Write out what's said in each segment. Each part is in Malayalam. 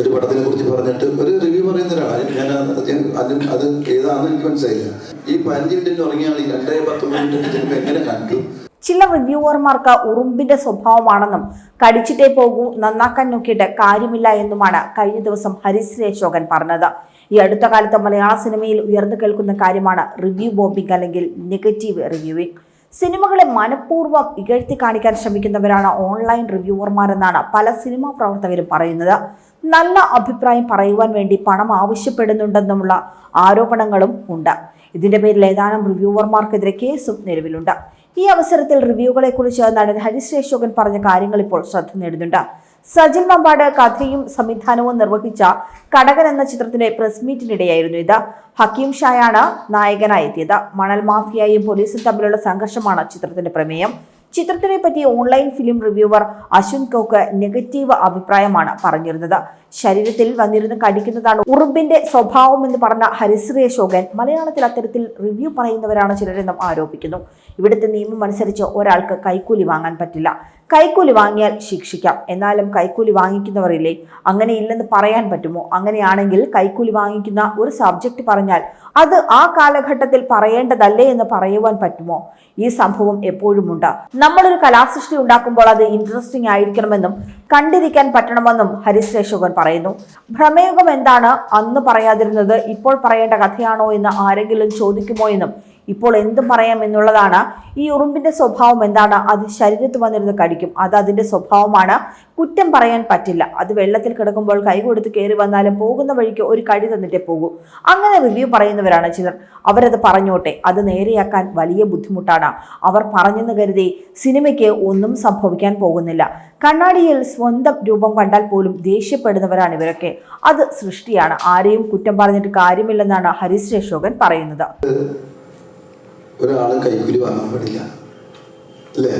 ഒരു പടത്തിനെ കുറിച്ച് പറഞ്ഞിട്ട് ഒരു റിവ്യൂ പറയുന്ന ഒരാളാണ്. ഞാൻ അതിന് അത് ഏതാണെന്ന് എനിക്ക് മനസ്സിലായില്ല. ഈ പതിനഞ്ച് മിനിറ്റിന് ഉറങ്ങിയ ഈ രണ്ടേ പത്ത് മിനിറ്റ് എങ്ങനെ കണ്ടു? ചില റിവ്യൂവർമാർക്ക് ഉറുമ്പിന്റെ സ്വഭാവമാണെന്നും കടിച്ചിട്ടേ പോകൂ നന്നാക്കാൻ നോക്കിയിട്ട് കാര്യമില്ല എന്നുമാണ് കഴിഞ്ഞ ദിവസം ഹരിശ്രീ അശോകൻ പറഞ്ഞത്. ഈ അടുത്ത കാലത്ത് മലയാള സിനിമയിൽ ഉയർന്നു കേൾക്കുന്ന കാര്യമാണ് റിവ്യൂ ബോംബിംഗ് അല്ലെങ്കിൽ നെഗറ്റീവ് റിവ്യൂവിംഗ്. സിനിമകളെ മനഃപൂർവം ഇകഴ്ത്തി കാണിക്കാൻ ശ്രമിക്കുന്നവരാണ് ഓൺലൈൻ റിവ്യൂവർമാരെന്നാണ് പല സിനിമാ പ്രവർത്തകരും പറയുന്നത്. നല്ല അഭിപ്രായം പറയുവാൻ വേണ്ടി പണം ആവശ്യപ്പെടുന്നുണ്ടെന്നുമുള്ള ആരോപണങ്ങളും ഉണ്ട്. ഇതിന്റെ പേരിൽ ഏതാനും റിവ്യൂവർമാർക്കെതിരെ കേസും നിലവിലുണ്ട്. ഈ അവസരത്തിൽ റിവ്യൂകളെക്കുറിച്ച് നടൻ ഹരിശ്രേഷോകൻ പറഞ്ഞ കാര്യങ്ങൾ ഇപ്പോൾ ശ്രദ്ധ നേടുന്നുണ്ട്. സജിൻ മമ്പാട് കഥയും സംവിധാനവും നിർവഹിച്ച കടകൻ എന്ന ചിത്രത്തിന്റെ പ്രസ് മീറ്റിനിടെയായിരുന്നു ഇത്. ഹക്കീം ഷായാണ് നായകനായി എത്തിയത് മണൽ മാഫിയയും പോലീസും തമ്മിലുള്ള സംഘർഷമാണ് ചിത്രത്തിന്റെ പ്രമേയം. ചിത്രത്തിനെ പറ്റി online film reviewer Ashwin Kok negative അഭിപ്രായമാണ് പറഞ്ഞിരുന്നത്. ശരീരത്തിൽ വന്നിരുന്ന് കടിക്കുന്നതാണ് ഉറുമ്പിന്റെ സ്വഭാവം എന്ന് പറഞ്ഞ ഹരിശ്രീ അശോകൻ മലയാളത്തിൽ അത്തരത്തിൽ റിവ്യൂ പറയുന്നവരാണ് ചിലരെന്നും ആരോപിക്കുന്നു. ഇവിടുത്തെ നിയമം അനുസരിച്ച് ഒരാൾക്ക് കൈക്കൂലി വാങ്ങാൻ പറ്റില്ല. കൈക്കൂലി വാങ്ങിയാൽ ശിക്ഷിക്കാം. എന്നാലും കൈക്കൂലി വാങ്ങിക്കുന്നവരില്ലേ? അങ്ങനെ ഇല്ലെന്ന് പറയാൻ പറ്റുമോ? അങ്ങനെയാണെങ്കിൽ കൈക്കൂലി വാങ്ങിക്കുന്ന ഒരു സബ്ജക്റ്റ് പറഞ്ഞാൽ അത് ആ കാലഘട്ടത്തിൽ പറയേണ്ടതല്ലേ എന്ന് പറയുവാൻ പറ്റുമോ? ഈ സംഭവം എപ്പോഴുമുണ്ട് നമ്മളൊരു കലാസൃഷ്ടി ഉണ്ടാക്കുമ്പോൾ അത് ഇൻട്രസ്റ്റിംഗ് ആയിരിക്കണമെന്നും കണ്ടിരിക്കാൻ പറ്റണമെന്നും അശോകൻ പറയുന്നു. ഭ്രമയുഗം എന്താണ്? അന്ന് പറയാതിരുന്നത് ഇപ്പോൾ പറയേണ്ട കഥയാണോ എന്ന് ആരെങ്കിലും ചോദിക്കുമോ എന്നും ഇപ്പോൾ എന്തും പറയാം എന്നുള്ളതാണ് ഈ ഉറുമ്പിന്റെ സ്വഭാവം എന്താണ്? അത് ശരീരത്ത് വന്നിരുന്ന് കടിക്കും. അത് അതിന്റെ സ്വഭാവമാണ്. കുറ്റം പറയാൻ പറ്റില്ല. അത് വെള്ളത്തിൽ കിടക്കുമ്പോൾ കൈ കൊടുത്ത് കയറി വന്നാലും പോകുന്ന വഴിക്ക് ഒരു കടി തന്നിട്ടേ പോകൂ. അങ്ങനെ റിവ്യൂ പറയുന്നവരാണ് ചിലർ. അവരത് പറഞ്ഞോട്ടെ. അത് നേരെയാക്കാൻ വലിയ ബുദ്ധിമുട്ടാണ്. അവർ പറഞ്ഞെന്ന് കരുതി സിനിമയ്ക്ക് ഒന്നും സംഭവിക്കാൻ പോകുന്നില്ല. കണ്ണാടിയിൽ സ്വന്തം രൂപം കണ്ടാൽ പോലും ദേഷ്യപ്പെടുന്നവരാണ് ഇവരൊക്കെ. അത് സൃഷ്ടിയാണ്. ആരെയും കുറ്റം പറഞ്ഞിട്ട് കാര്യമില്ലെന്നാണ് ഹരിശ്രീ അശോകൻ പറയുന്നത്. ഒരാളും കൈക്കൂലി വാങ്ങാൻ പാടില്ല. അല്ലേ?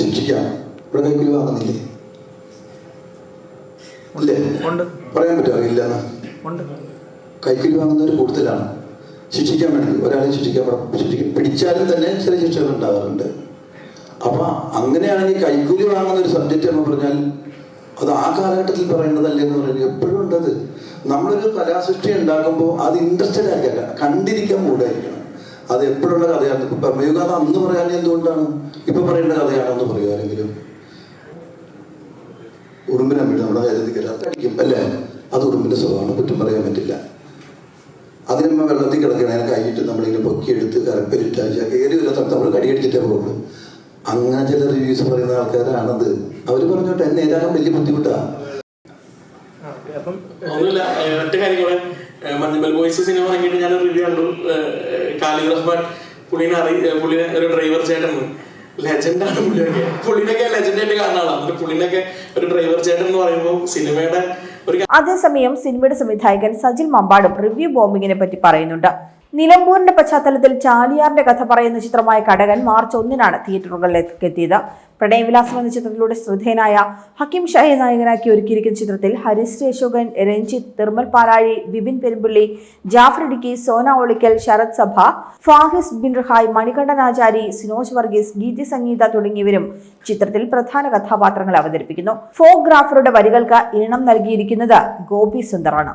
ശിക്ഷിക്കാം ഇവിടെ കൈക്കൂലി വാങ്ങുന്നില്ലേ? അല്ലേ പറയാൻ പറ്റുമോ? ഇല്ല ഉണ്ട്. കൈക്കൂലി വാങ്ങുന്നവർ കൂടുതലാണ്. ശിക്ഷിക്കാൻ വേണ്ടി. ഒരാളെ ശിക്ഷിക്കാൻ ശിക്ഷിക്കും പിടിച്ചാലും തന്നെ ചില ശിക്ഷകൾ ഉണ്ടാകാറുണ്ട്. അപ്പൊ അങ്ങനെയാണെങ്കിൽ കൈക്കൂലി വാങ്ങുന്ന ഒരു സബ്ജക്റ്റ് എന്ന് പറഞ്ഞാൽ അത് ആ കാലഘട്ടത്തിൽ പറയേണ്ടതല്ലേ എന്ന് പറയുന്നത് എപ്പോഴും ഉണ്ടത്. നമ്മളൊരു കലാസൃഷ്ടി ഉണ്ടാക്കുമ്പോൾ അത് ഇൻട്രസ്റ്റഡ് ആക്കല്ല കണ്ടിരിക്കാൻ മൂടായിരിക്കണം അത് എപ്പോഴുള്ള കഥയാണ്. ഇപ്പൊ പ്രമേയുക അത് അന്ന് പറയാൻ എന്തുകൊണ്ടാണ്? ഇപ്പൊ പറയേണ്ട കഥയാണെന്ന് പറയുക ആരെങ്കിലും. ഉറുമ്പിനെ വീട് നമ്മുടെ അതടിക്കും അല്ലേ? അത് ഉറുമ്പിന്റെ സ്വഭാവമാണ് കുറ്റം പറയാൻ പറ്റില്ല. അതിനമ്മ വെള്ളത്തിൽ കിടക്കണ കൈയിട്ട് നമ്മളിങ്ങനെ പൊക്കിയെടുത്ത് കരപ്പരിട്ട് കയറി വല്ല സ്ഥലത്ത് നമ്മൾ കടിയടിച്ചിട്ടേ പോകുള്ളൂ അങ്ങനെ ചില റിവ്യൂസ് പറയുന്ന ആൾക്കാരാണത്. അവർ പറഞ്ഞോട്ടെ എന്നെ ഏതാകാൻ വലിയ ബുദ്ധിമുട്ടാ. ആ, ഓക്കേ. അപ്പം ഒന്നുമില്ല ഏഹ് ഒറ്റ കാര്യം മഞ്ഞുമൽ ബോയ്സ് സിനിമ ഇറങ്ങിയിട്ട് ഞാൻ റിവ്യൂ കണ്ടു. കാലിഗ്രഫ് ഭട്ട് പുള്ളിനെ അറി പുള്ളിനെ ഒരു ഡ്രൈവർ ചേട്ടൻ ലെജൻഡാണ് പുള്ളിയൊക്കെ. പുള്ളിനൊക്കെ ലെജൻഡ് ആയിട്ട് കാണുന്ന ആളാണ്. പുള്ളിനൊക്കെ ഒരു ഡ്രൈവർ ചേട്ടൻ എന്ന് പറയുമ്പോൾ സിനിമയുടെ അതേസമയം സിനിമയുടെ സംവിധായകൻ സജിൽ മമ്പാടും റിവ്യൂ ബോംബിങ്ങിനെ പറ്റി പറയുന്നുണ്ട്. നിലമ്പൂരിന്റെ പശ്ചാത്തലത്തിൽ ചാലിയാറിന്റെ കഥ പറയുന്ന ചിത്രമായ കടകൻ മാർച്ച് ഒന്നിനാണ് തിയേറ്ററുകളിലേക്ക് എത്തിയത് പ്രണയവിലാസം എന്ന ചിത്രത്തിലൂടെ ശ്രദ്ധേയനായ ഹക്കിം ഷായെ നായകനാക്കി ഒരുക്കിയിരിക്കുന്ന ചിത്രത്തിൽ ഹരിശ്രീ അശോകൻ രഞ്ജിത്ത് തിർമൽ പാലാഴി ബിബിൻ പെരുമ്പള്ളി ജാഫർ ഇടുക്കി സോന ഒളിക്കൽ ശരത് സഭ ഫാഹിസ് ബിൻ റഹായ് മണികണ്ഠനാചാരി സിനോജ് വർഗീസ് ഗീതി സംഗീത തുടങ്ങിയവരും ചിത്രത്തിൽ പ്രധാന കഥാപാത്രങ്ങൾ അവതരിപ്പിക്കുന്നു. ഫോഗ്രാഫറുടെ വരികൾക്ക് ഈണം നൽകിയിരിക്കുന്നത് ഗോപി സുന്ദറാണ്.